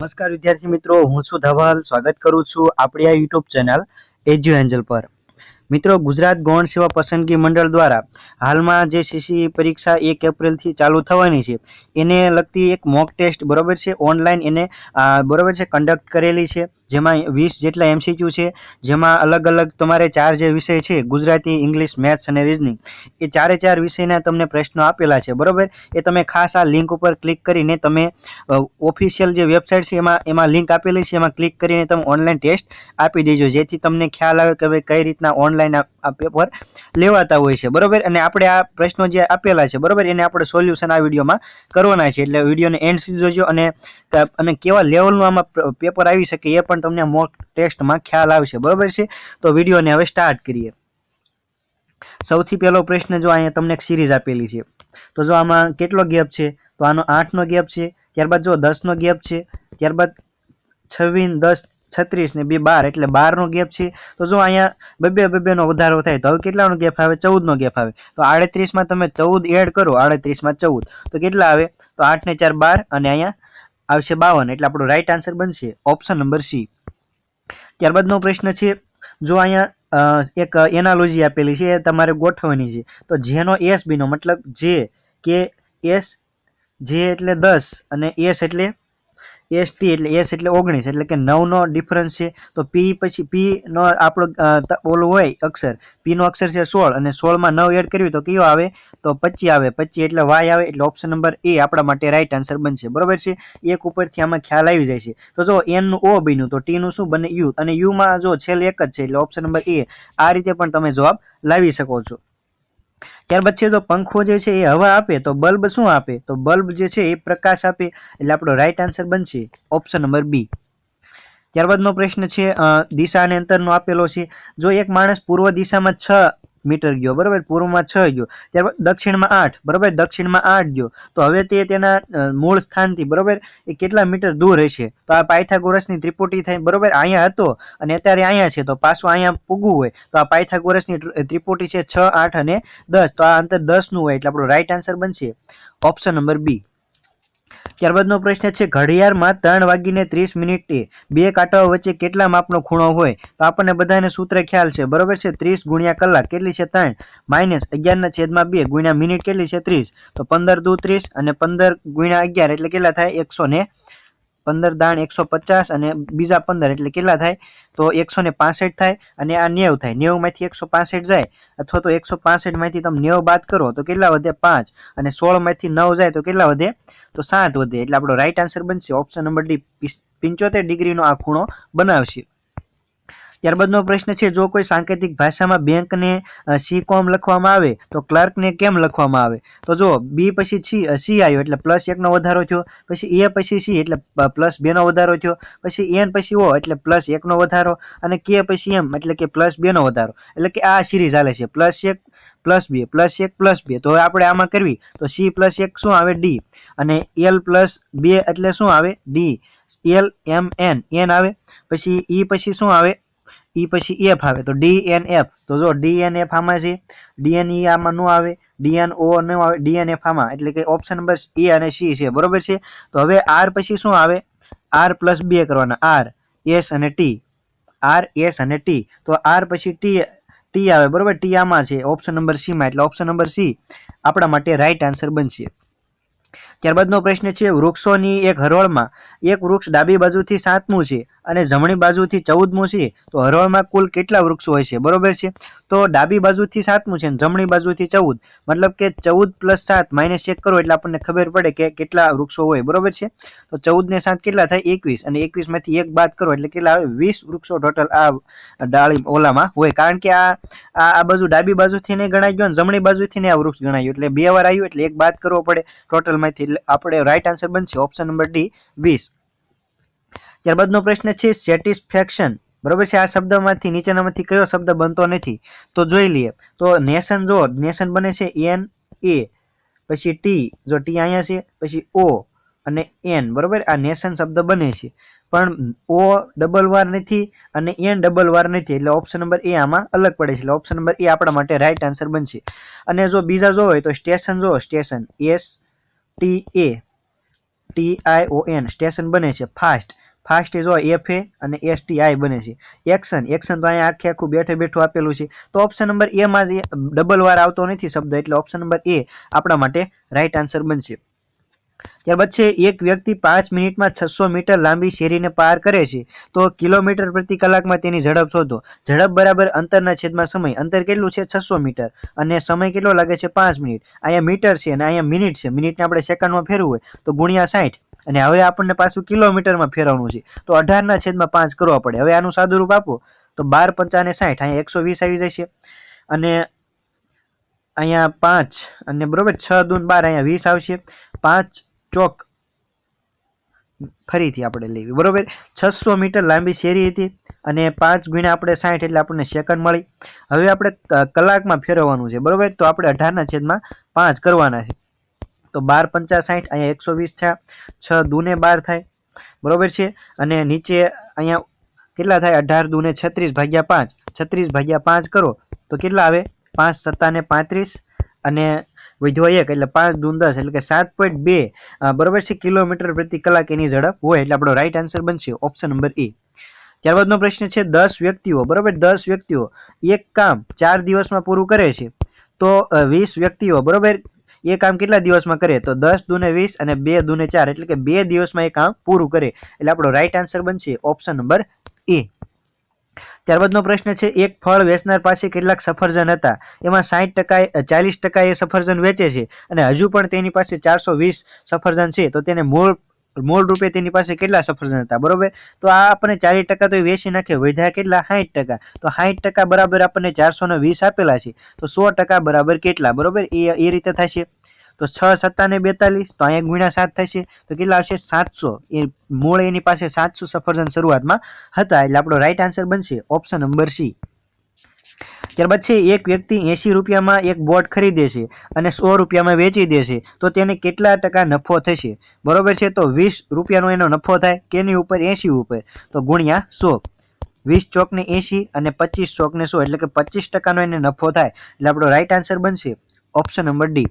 નમસ્કાર વિદ્યાર્થી મિત્રો, હું છું ધવલ. સ્વાગત કરું છું આપણી આ યુટ્યુબ ચેનલ એજ્યુ એન્જલ પર. મિત્રો, ગુજરાત ગૌણ સેવા પસંદગી મંડળ દ્વારા હાલમાં જે સીસી પરીક્ષા એક એપ્રિલથી ચાલુ થવાની છે, એને લગતી એક મોક ટેસ્ટ બરોબર છે ઓનલાઈન એને બરોબર છે કન્ડક્ટ કરેલી છે. જેમાં વીસ જેટલા એમસીક્યુ છે, જેમાં અલગ અલગ તમારે ચાર જે વિષય છે, ગુજરાતી, ઇંગ્લિશ, મેથ્સ અને રિઝનિંગ, એ ચારે ચાર વિષયના તમને પ્રશ્નો આપેલા છે, બરાબર? એ તમે ખાસ આ લિંક ઉપર ક્લિક કરીને તમે ઓફિશિયલ જે વેબસાઇટ છે, એમાં એમાં લિંક આપેલી છે, એમાં ક્લિક કરીને તમે ઓનલાઈન ટેસ્ટ આપી દેજો, જેથી તમને ખ્યાલ આવે કે ભાઈ કઈ રીતના ઓનલાઈન આ પેપર લેવાતા હોય છે, બરોબર? અને આપણે આ પ્રશ્નો જે આપેલા છે, બરોબર? એને આપણે સોલ્યુશન આ વિડીયોમાં કરવાના છે. એટલે વિડીયોને એન્ડ સુધી જોજો અને અને કેવા લેવલનું આમાં પેપર આવી શકે એ પણ તમને મોક ટેસ્ટમાં ખ્યાલ આવશે, બરોબર છે? તો વિડીયોને હવે સ્ટાર્ટ કરીએ. સૌથી પહેલો પ્રશ્ન જો અહીંયા તમને એક સિરીઝ આપેલી છે. તો જો આમાં કેટલો ગેપ છે? તો આનો આઠનો ગેપ છે, ત્યારબાદ જો દસનો ગેપ છે, ત્યારબાદ છવ્વીસ દસ છત્રીસ ને બે બાર એટલે બારનો ગેપ છે. તો જો અહીંયા બબે બબેનો વધારો થાય તો હવે કેટલાનો ગેપ આવે? ચૌદનો ગેપ આવે. તો આડત્રીસમાં તમે ચૌદ એડ કરો આડત્રીસમાં ચૌદ. તો કેટલા આવે? તો આઠ ને ચાર બાર અને અહીંયા આવશે બાવન. એટલે આપણો રાઈટ આન્સર બનશે ઓપ્શન નંબર સી ત્યારબાદનો પ્રશ્ન છે, જો અહીંયા એક એનાલોજી આપેલી છે, એ તમારે ગોઠવવાની છે. તો જેનો એસ બીનો મતલબ જે, કે એસ જે એટલે દસ અને એસ એટલે એસ ટી એટલે એસ એટલે ઓગણીસ, એટલે કે નવનો ડિફરન્સ છે, તો પી પછી પી નો આપણો ઓલું હોય અક્ષર. પી નો અક્ષર છે સોળ, અને સોળમાં નવ એડ કરવી તો કયો આવે? તો પચી આવે. પચી એટલે વાય આવે, એટલે ઓપ્શન નંબર એ આપણા માટે રાઈટ આન્સર બનશે. બરોબર છે? એક ઉપરથી આમાં ખ્યાલ આવી જાય છે. તો જો એનનું ઓ બન્યું, તો ટી નું શું બને? યુ અને યુ માં જો છેલ્લે એક જ છે, એટલે ઓપ્શન નંબર એ આ રીતે પણ તમે જવાબ લાવી શકો છો. ત્યારબાદ છે તો પંખો જે છે એ હવા આપે, તો બલ્બ શું આપે? તો બલ્બ જે છે એ પ્રકાશ આપે. એટલે આપણો રાઈટ આન્સર બનશે ઓપ્શન નંબર બી ત્યારબાદનો પ્રશ્ન છે દિશા અને અંતરનો આપેલો છે. જો એક માણસ પૂર્વ દિશામાં છ મીટર ગયો, બરાબર? પૂર્વમાં છ ગયો, ત્યારબાદ દક્ષિણમાં આઠ, બરાબર? દક્ષિણમાં આઠ ગયો. તો હવે તે તેના મૂળ સ્થાનથી, બરાબર? એ કેટલા મીટર દૂર હશે તો આ પાયથાગોરસની ત્રિપુટી થાય બરાબર? અહીંયા હતો અને અત્યારે અહીંયા છે, તો પાછું અહીંયા પૂગવું હોય, તો આ પાયથાગોરસની ત્રિ- ત્રિપુટી છે છ, આઠ અને દસ. તો આ અંતર દસનું હોય, એટલે આપણો રાઈટ આન્સર બનશે. ઓપ્શન નંબર બી ત્યારબાદનો પ્રશ્ન છે, ઘડિયાળમાં ત્રણ વાગીને ત્રીસ મિનિટે બે કાંટાઓ વચ્ચે કેટલા માપનો ખૂણો હોય? તો આપણને બધાને સૂત્ર ખ્યાલ છે, બરોબર છે? ત્રીસ ગુણ્યા કલાક કેટલી છે? ત્રણ. માઇનસ અગિયારના છેદમાં બે ગુણ્યા મિનિટ કેટલી છે? ત્રીસ. તો પંદર દુ ત્રીસ અને પંદર ગુણ્યા અગિયાર એટલે કેટલા થાય? એકસો ને પંદર દાણ એકસો પચાસ અને બીજા પંદર એટલે કેટલા થાય? તો એકસો ને પાસઠ થાય અને આ નેવ થાય. નેવું માંથી એકસો પાસઠ જાય અથવા તો એકસો પાસઠમાંથી તમે નેવ બાદ કરો તો કેટલા વધે? પાંચ. અને સોળમાંથી નવ જાય તો કેટલા વધે? તો સાત વધે. એટલે આપણો રાઈટ આન્સર બનશે. ઓપ્શન નંબર ડી પિંચોતેર ડિગ્રીનો આ ખૂણો બનાવશે. ત્યારબાદનો પ્રશ્ન છે, જો કોઈ સાંકેતિક ભાષામાં બેંકને સી કોમ લખવામાં આવે, તો ક્લર્કને કેમ લખવામાં આવે? તો જો બી પછી સી સી આવ્યો, એટલે પ્લસ એકનો વધારો થયો, પછી એ પછી સી એટલે પ્લસ બેનો વધારો થયો, પછી એન પછી ઓ એટલે પ્લસ એકનો વધારો, અને કે પછી એમ એટલે કે પ્લસ બેનો વધારો. એટલે કે આ સિરીઝ ચાલે છે પ્લસ એક પ્લસ બે પ્લસ એક પ્લસ બે. તો હવે આપણે આમાં કરવી. તો સી પ્લસ એક શું આવે? ડી અને એલ પ્લસ બે એટલે શું આવે? D L M N N આવે. પછી ઈ પછી શું આવે? ઈ પછી એફ આવે. તો ડી એન એફ તો જો ડી એન એફ આમાં છે? ડીએન ઈ આમાં નો આવે. ડીએન ઓ ન આવે. ડીએન એફ આમાં. એટલે કે ઓપ્શન નંબર એ અને સી છે. બરોબર છે? તો હવે આર પછી શું આવે? આર પ્લસ બે કરવાના. આર એસ અને ટી આર એસ અને ટી તો આર પછી ટી ટી આવે. બરોબર? ટી આમાં છે. ઓપ્શન નંબર સી માં. એટલે ઓપ્શન નંબર સી આપણા માટે રાઈટ આન્સર બનશે. ત્યારબાદનો પ્રશ્ન છે, વૃક્ષોની એક હરોળમાં એક વૃક્ષ ડાબી બાજુથી સાતમું છે અને જમણી બાજુથી ચૌદમું છે, તો હરોળમાં કુલ કેટલા વૃક્ષો હોય છે? બરોબર છે? તો ડાબી બાજુથી સાતમું છે અને જમણી બાજુથી ચૌદ. મતલબ કે ચૌદ પ્લસ સાત માઇનસ ચેક કરો એટલે આપણને ખબર પડે કે કેટલા વૃક્ષો હોય. બરોબર છે? તો ચૌદ ને સાત કેટલા થાય? એકવીસ. અને એકવીસમાંથી એક બાદ કરો એટલે કેટલા આવે? વીસ વૃક્ષો ટોટલ આ ડાળી ઓલામાં હોય. કારણ કે આ આ બાજુ ડાબી બાજુથી ને ગણાઈ ગયો જમણી બાજુથી ને આ વૃક્ષ ગણાયું એટલે બે વાર આવ્યું એટલે એક બાદ કરવો પડે ટોટલમાંથી. એટલે આપણે રાઈટ આન્સર બનશે ઓપ્શન નંબર ડી વીસ. ત્યારબાદનો પ્રશ્ન છે સેટિસ્ફેક્શન બરોબર છે, આ શબ્દમાંથી, નીચેનામાંથી કયો શબ્દ બનતો નથી? તો જોઈ લઈએ. તો નેશન જો, નેશન બને છે એન એ પછી ટી જો ટી અહીંયા છે, પછી ઓ અને એન બરોબર? આ નેશન શબ્દ બને છે. પણ ઓ ડબલ વાર નથી અને એન ડબલ વાર નથી. એટલે ઓપ્શન નંબર એ આમાં અલગ પડે છે. એટલે ઓપ્શન નંબર એ આપણા માટે રાઈટ આન્સર બનશે. અને જો બીજા જો હોય તો સ્ટેશન જો station S T A T I O N station બને છે ફાસ્ટ ફાસ્ટ એ જો એફ એ અને એસ ટી આઈ બને છે. એક્શન એક્શન તો અહીંયા આખે આખું બેઠે બેઠું આપેલું છે. તો ઓપ્શન નંબર એમાં જ ડબલ વાર આવતો નથી શબ્દ, એટલે ઓપ્શન નંબર એ આપણા માટે રાઈટ આન્સર બનશે. ત્યારબાદ છે, એક વ્યક્તિ પાંચ મિનિટમાં છસો મીટર લાંબી શેરીને પાર કરે છે. તો કિલોમીટર પ્રતિ કલાકમાં તેની ઝડપ શોધો. ઝડપ બરાબર અંતરના છેદમાં સમય. અંતર કેટલું છે? છસો મીટર. અને સમય કેટલો લાગે છે? પાંચ મિનિટ. અહીંયા મીટર છે અને અહીંયા મિનિટ છે. મિનિટને આપણે સેકન્ડમાં ફેરવું હોય તો ગુણ્યા સાઠ અને હવે આપણને પાછું કિલોમીટરમાં ફેરવવાનું છે. તો અઢારના છેદમાં પાંચ કરવા પડે. હવે આનું સાદું આપો. તો બાર પંચાને સાઠ અહીંયા એકસો વીસ આવી જશે. અને અહીંયા પાંચ. અને બરોબર છ દૂન બાર અહીંયા વીસ આવશે. પાંચ ચોક ફરીથી આપણે લેવી. બરોબર? છસો મીટર લાંબી શેરી હતી અને પાંચ ગુણ્યા આપણે સાઠ એટલે આપણને સેકન્ડ મળી. હવે આપણે કલાકમાં ફેરવવાનું છે. બરોબર? તો આપણે અઢારના છેદમાં પાંચ કરવાના છે. તો બાર પંચા સાઠ, અહીંયા એકસો વીસ થયા. છ દૂને બાર થાય. બરોબર છે? અને નીચે અહીંયા કેટલા થાય? અઢાર દૂને છત્રીસ ભાગ્યા પાંચ. છત્રીસ ભાગ્યા પાંચ કરો તો કેટલા આવે? પાંચ સત્તાને પાંત્રીસ અને વધ્યો એક એટલે પાંચ દૂન દસ એટલે કે સાત પોઈન્ટ બે બરોબર છે, કિલોમીટર પ્રતિ કલાક એની ઝડપ હોય એટલે આપણો રાઈટ આન્સર બનશે ઓપ્શન નંબર એ. ત્યારબાદનો પ્રશ્ન છે, દસ વ્યક્તિઓ, બરોબર, દસ વ્યક્તિઓ એક કામ ચાર દિવસમાં પૂરું કરે છે, તો વીસ વ્યક્તિઓ, બરોબર, એ કામ કેટલા દિવસમાં કરે? તો દસ દુને વીસ અને બે દુને ચાર એટલે કે બે દિવસમાં એ કામ પૂરું કરે એટલે આપણો રાઈટ આન્સર બનશે ઓપ્શન નંબર એ. ત્યારબાદનો પ્રશ્ન છે, એક ફળ વેચનાર પાસે કેટલાક સફરજન હતા? એમાં સાઠ ટકા ચાલીસ ટકા એ સફરજન વેચે છે અને હજુ પણ તેની પાસે ચારસો વીસ સફરજન છે, તો તેને મૂળ મૂળ રૂપે તેની પાસે કેટલા સફરજન હતા? બરોબર? તો આ આપણને ચાલીસ ટકા તો વેચી નાખે, વધ્યા કેટલા? સાઠ ટકા. તો સાઠ ટકા બરાબર આપણને ચારસો વીસ આપેલા છે, તો સો ટકા બરાબર કેટલા? બરોબર? એ એ રીતે થશે તો છ, સત્તાને બેતાલીસ, તો અહીંયા ગુણ્યા સાત થશે. તો કેટલા આવશે? સાતસો. એ મૂળ એની પાસે સાતસો સફરજન શરૂઆતમાં હતા. એટલે આપણો રાઈટ આન્સર બનશે ઓપ્શન નંબર સી ત્યારબાદ છે, એક વ્યક્તિ એસી રૂપિયામાં એક બોટ ખરીદે છે અને સો રૂપિયામાં વેચી દે છે. તો તેને કેટલા ટકા નફો થશે? બરોબર છે, તો વીસ રૂપિયાનો એનો નફો થાય. કેની ઉપર? એસી ઉપર. તો ગુણ્યા સો. વીસ ચોકને એસી અને પચીસ ચોકને સો. એટલે કે પચીસ ટકાનો એને નફો થાય. એટલે આપણો રાઈટ આન્સર બનશે ઓપ્શન નંબર ડી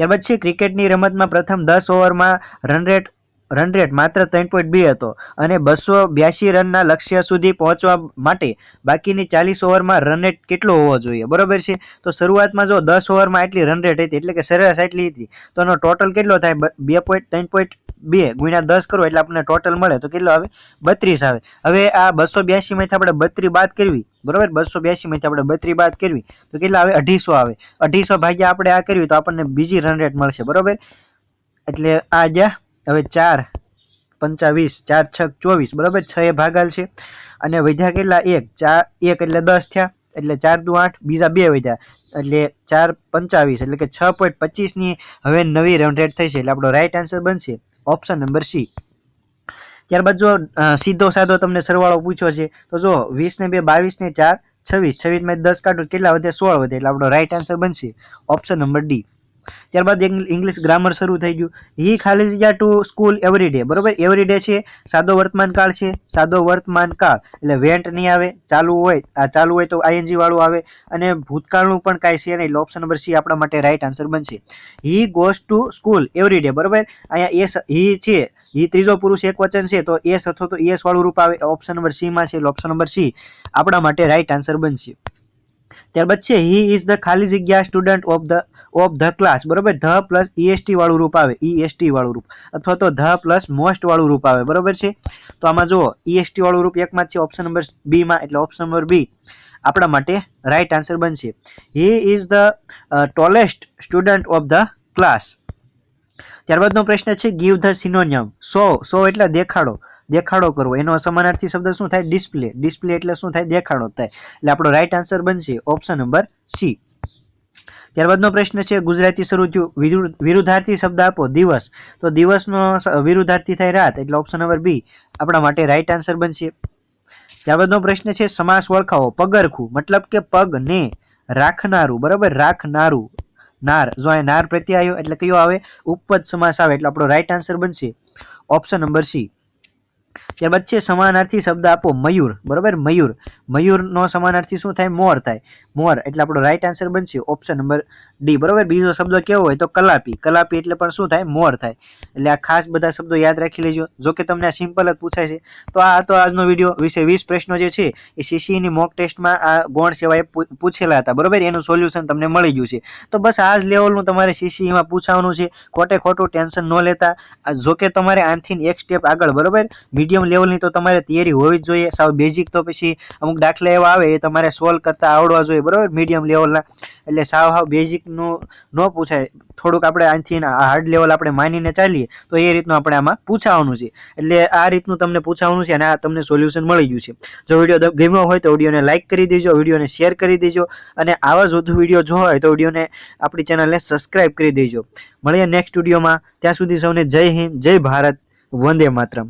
ત્યારબાદ છે ક્રિકેટની રમતમાં પ્રથમ દસ ઓવરમાં રન રેટ રન રેટ માત્ર ત્રણ પોઈન્ટ બે હતો અને બસો બ્યાસી રનના લક્ષ્ય સુધી પહોંચવા માટે બાકીની ચાલીસ ઓવરમાં રન રેટ કેટલો હોવો જોઈએ? બરોબર છે? તો શરૂઆતમાં જો દસ ઓવરમાં એટલી રન રેટ હતી, એટલે કે સરેરાશ એટલી હતી, તો એનો ટોટલ કેટલો થાય? બે પોઈન્ટ ત્રણ પોઈન્ટ બે ગુણ્યા દસ કરો, એટલે આપણને ટોટલ મળે, તો કેટલો આવે? બત્રીસ આવે. હવે આ બસો બ્યાસી માંથી આપણે બત્રી બાદ કરવી, બરોબર? બસો બ્યાસી માંથી આપણે બત્રી બાદ કરવી, તો કેટલા આવે? અઢીસો આવે. અઢીસો ભાગ્યા આપણે આ કરવી, તો આપણને બીજી રન રેટ મળશે, બરોબર? એટલે આ જ્યાં હવે ચાર પંચાવીસ ચાર છક ચોવીસ, બરાબર? છ એ ભાગાલ છે. અને વધ્યા કેટલા? એક. ચાર, એક એટલે દસ થયા. એટલે ચાર દુ આઠ, બીજા બે વધ્યા. એટલે ચાર પંચાવીસ એટલે કે છ પોઈન્ટ પચીસની હવે નવી રેટ થઈ છે. એટલે આપણો રાઈટ આન્સર બનશે ઓપ્શન નંબર સી ત્યારબાદ જો સીધો સાદો તમને સરવાળો પૂછ્યો છે, તો જો વીસ ને બે, બાવીસ ને ચાર, છવ્વીસ છવ્વીસમાં દસ કાઢો, કેટલા વધે? સોળ વધે. એટલે આપણો રાઈટ આન્સર બનશે ઓપ્શન નંબર ડી ત્યારબાદ ઇંગ્લિશ ગ્રામર શરૂ થઈ ગયું. હી ખાલી જગ્યા ટુ સ્કૂલ એવરી ડે બરોબર? એવરી ડે છે, સાદો વર્તમાન કાળ છે, સાદો વર્તમાન કાળ. એટલે વેન્ટ નહીં આવે, ચાલુ હોય, આ ચાલુ હોય તો આઈએનજી વાળું આવે. અને ભૂતકાળનું પણ કાંઈ છે નહીં ઓપ્શન નંબર સી આપણા માટે રાઈટ આન્સર બનશે. He goes to school every day બરોબર? અહીંયા એસ હી છે હી ત્રીજો પુરુષ એક વચન છે, તો એસ અથવા તો એસ વાળું રૂપ આવે ઓપ્શન નંબર સી માં છે ઓપ્શન નંબર સી આપણા માટે રાઈટ આન્સર બનશે. ત્યારબાદ છે હી ઇઝ ધ ખાલી જગ્યા student of the of the class બરોબર? ધ પ્લસ ઈએસટી વાળું રૂપ આવે. ઈએસટી વાળું રૂપ. અથવા તો ધ પ્લસ મોસ્ટ વાળું રૂપ આવે. બરોબર છે? તો આમાં જુઓ ઈએસટી વાળું રૂપ એકમાં છે ઓપ્શન નંબર બી માં. એટલે ઓપ્શન નંબર બી આપણા માટે રાઈટ આન્સર બનશે. He is the tallest student of the class ત્યારબાદનો પ્રશ્ન છે ગીવ ધ સિનોનિયમ સો સો એટલે દેખાડો. દેખાડો કરવો. એનો સમાનાર્થી શબ્દ શું થાય? ડિસ્પ્લે. ડિસ્પ્લે એટલે શું થાય? દેખાડો થાય. એટલે આપણો રાઈટ આન્સર બનશે ઓપ્શન નંબર સી ત્યારબાદનો પ્રશ્ન છે, ગુજરાતી શરૂ થયું. વિરુ- વિરુદ્ધાર્થી શબ્દ આપો. દિવસ. તો દિવસનો વિરુદ્ધાર્થી થાય રાત. એટલે ઓપ્શન નંબર બી આપણા માટે રાઈટ આન્સર બનશે. ત્યારબાદનો પ્રશ્ન છે, સમાસ ઓળખાવો. પગરખું. મતલબ કે પગ ને રાખનારું. બરાબર? રાખનારું. નાર. જો અહીં નાર પ્રત્યે આવ્યો, એટલે કયો આવે? ઉપપદ સમાસ આવે. એટલે આપણો રાઈટ આન્સર બનશે. ઓપ્શન નંબર સી ત્યારબાદ છે સમાનાર્થી શબ્દ આપો મયુર. બરોબર? મયુર. મયુરનો સમાનાર્થી શું થાય? મોર થાય. મોર એટલે આપણો રાઈટ આન્સર બનશે ઓપ્શન નંબર ડી બરોબર? બીજો શબ્દ કેવો હોય તો કલાપી. કલાપી એટલે પણ શું થાય? મોર થાય. એટલે આ ખાસ બધા શબ્દો યાદ રાખી લેજો. જો કે તમને આ સિમ્પલ જ પૂછાય છે, તો આ હતો આજનો વીડિયો વિશે વીસ પ્રશ્નો જે છે, એ સીસીની મોક ટેસ્ટમાં આ ગોણ સેવાએ પૂછેલા હતા. બરોબર? એનું સોલ્યુશન તમને મળી ગયું છે. તો બસ આ જ લેવલનું તમારે સીસીમાં પૂછવાનું છે. ખોટે ખોટું ટેન્શન ન લેતા. જો કે તમારે આનથી એક સ્ટેપ આગળ, બરોબર? મીડિયમ લેવલની તો તમારે થિયરી હોવી જ જોઈએ. સાવ બેઝિક તો પછી અમુક દાખલા એવા આવે એ તમારે સોલ્વ કરતા આવડવા જોઈએ, બરોબર? મીડિયમ લેવલના એટલે સાવ સાવ બેઝિકનું ન પૂછાય. થોડુંક આપણે આથી હાર્ડ લેવલ આપણે માનીને ચાલીએ, તો એ રીતનું આપણે આમાં પૂછાવાનું છે. એટલે આ રીતનું તમને પૂછાવાનું છે અને આ તમને સોલ્યુશન મળી ગયું છે. જો વીડિયો ગમ્યો હોય તો વિડીયોને લાઇક કરી દેજો વિડીયોને શેર કરી દેજો, અને આવા જ વધુ વીડિયો જો હોય તો વિડીયોને આપણી ચેનલને સબસ્ક્રાઇબ કરી દેજો. મળીએ નેક્સ્ટ વિડીયોમાં ત્યાં સુધી સૌને જય હિન્દ, જય ભારત, વંદે માતરમ.